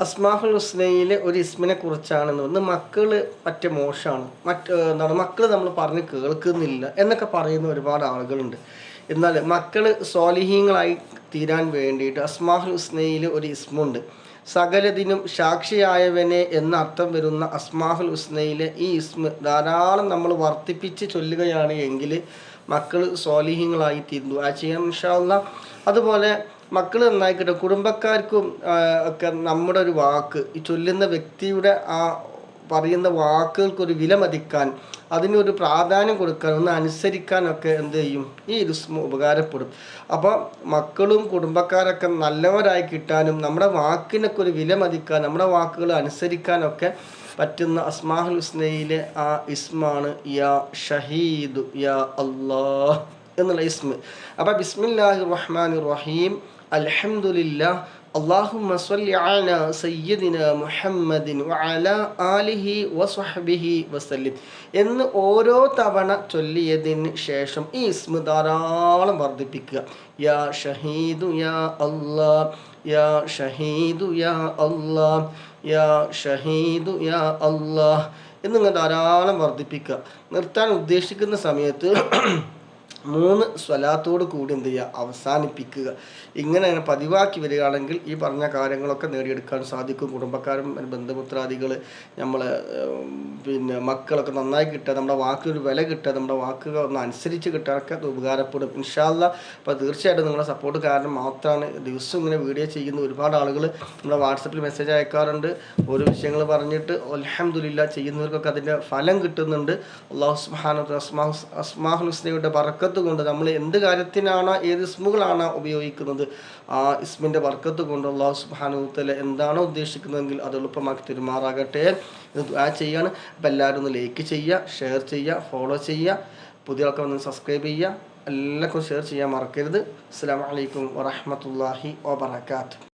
അസ്മാഹുൽ ഹുസ്നയിലെ ഒരു ഇസ്മിനെ കുറിച്ചാണ് ഒന്ന് മക്കൾ മറ്റേ മോശമാണ്. മറ്റ് എന്താണ് മക്കൾ നമ്മൾ പറഞ്ഞ് കേൾക്കുന്നില്ല എന്നൊക്കെ പറയുന്ന ഒരുപാട് ആളുകളുണ്ട്. എന്നാൽ മക്കൾ സ്വാലിഹീങ്ങളായി തീരാൻ വേണ്ടിയിട്ട് അസ്മാഹുൽ ഹുസ്നയിൽ ഒരു ഇസ്മുണ്ട്. സകലതിനും സാക്ഷിയായവനെ എന്ന അർത്ഥം വരുന്ന അസ്മാഹുൽ ഹുസ്നയിലെ ഈ ഇസ്മ ധാരാളം നമ്മൾ വർദ്ധിപ്പിച്ച് ചൊല്ലുകയാണ് എങ്കിൽ മക്കൾ സ്വാലിഹ്യങ്ങളായി തീരുന്നു. ആ ചെയ്യാൻ ഇൻഷാല്ല അതുപോലെ മക്കൾ നന്നായിക്കട്ടെ. കുടുംബക്കാർക്കും ഒക്കെ നമ്മുടെ ഒരു വാക്ക്. ഈ ചൊല്ലുന്ന വ്യക്തിയുടെ ആ പറയുന്ന വാക്കുകൾക്കൊരു വില മതിക്കാൻ അതിനൊരു പ്രാധാന്യം കൊടുക്കാൻ ഒന്ന് അനുസരിക്കാനൊക്കെ എന്ത് ചെയ്യും? ഈ ഇരുസ്മ ഉപകാരപ്പെടും. അപ്പോൾ മക്കളും കുടുംബക്കാരൊക്കെ നല്ലവരായി കിട്ടാനും നമ്മുടെ വാക്കിനൊക്കെ ഒരു വില മതിക്കാൻ നമ്മുടെ വാക്കുകൾ അനുസരിക്കാനൊക്കെ പറ്റുന്ന അസ്മാഹുൽ ഹുസ്നയിലെ ആ ഇസ്മാണ് യാ ഷഹീദു യാ അള്ളാഹ് എന്നുള്ള ഇസ്മ. അപ്പോൾ ബിസ്മില്ലാഹി റഹ്മാൻ റഹീം അൽഹംദുലില്ലാ اللهم صل على سيدنا محمد وعلى آله وصحبه وسلم എന്ന് ഓരോ തവണ ചൊല്ലിയതിന് ശേഷം ഈ ഇസ്മ ധാരാളം വർദ്ധിപ്പിക്കുക യാ ഷഹീദു യാ അല്ലാ യാ ഷഹീദു യാ അല്ലാ യാ ഷഹീദു യാ അല്ലാ എന്നിങ്ങനെ ധാരാളം വർദ്ധിപ്പിക്കുക നിർത്താൻ ഉദ്ദേശിക്കുന്ന സമയത്ത് മൂന്ന് സ്വലാത്തോട് കൂടി എന്ത് ചെയ്യുക? അവസാനിപ്പിക്കുക. ഇങ്ങനെ പതിവാക്കി വരികയാണെങ്കിൽ ഈ പറഞ്ഞ കാര്യങ്ങളൊക്കെ നേടിയെടുക്കാൻ സാധിക്കും. കുടുംബക്കാരും ബന്ധുമിത്രാദികൾ നമ്മൾ പിന്നെ മക്കളൊക്കെ നന്നായി കിട്ടുക നമ്മുടെ വാക്കിനൊരു വില കിട്ടുക നമ്മുടെ വാക്കുകൾ ഒന്ന് അനുസരിച്ച് കിട്ടാനൊക്കെ അത് ഉപകാരപ്പെടും. ഇൻഷാല്ല അപ്പോൾ തീർച്ചയായിട്ടും നിങ്ങളുടെ സപ്പോർട്ട് കാരണം മാത്രമാണ് ദിവസം ഇങ്ങനെ വീഡിയോ ചെയ്യുന്ന ഒരുപാട് ആളുകൾ നമ്മുടെ വാട്സപ്പിൽ മെസ്സേജ് അയക്കാറുണ്ട്. ഓരോ വിഷയങ്ങൾ പറഞ്ഞിട്ട് അലഹമുല്ല ചെയ്യുന്നവർക്കൊക്കെ അതിന്റെ ഫലം കിട്ടുന്നുണ്ട്. അള്ളാഹു അസ്മാഹുൽ ഹുസ്നയുടെ പറക്കത്ത് ബർക്കത്ത് കൊണ്ട് നമ്മൾ എന്ത് കാര്യത്തിനാണ് ഏത് ഇസ്മുകളാണ് ഉപയോഗിക്കുന്നത് ആ ഇസ്മിന്റെ ബർക്കത്ത് കൊണ്ട് അള്ളാഹു സുബാനുത്തല എന്താണോ ഉദ്ദേശിക്കുന്നതെങ്കിൽ അത് എളുപ്പമാക്കി തെരുമാറാകട്ടെ ആ ചെയ്യാണ്. അപ്പം എല്ലാവരും ഒന്ന് ലൈക്ക് ചെയ്യുക ഷെയർ ചെയ്യുക ഫോളോ ചെയ്യുക. പുതിയ ആൾക്കാർ ഒന്ന് സബ്സ്ക്രൈബ് ചെയ്യുക. എല്ലാവർക്കും ഷെയർ ചെയ്യാൻ മറക്കരുത്. അസ്സാം വലൈക്കും വറഹമത്തല്ലാഹി വാബർക്കാത്തു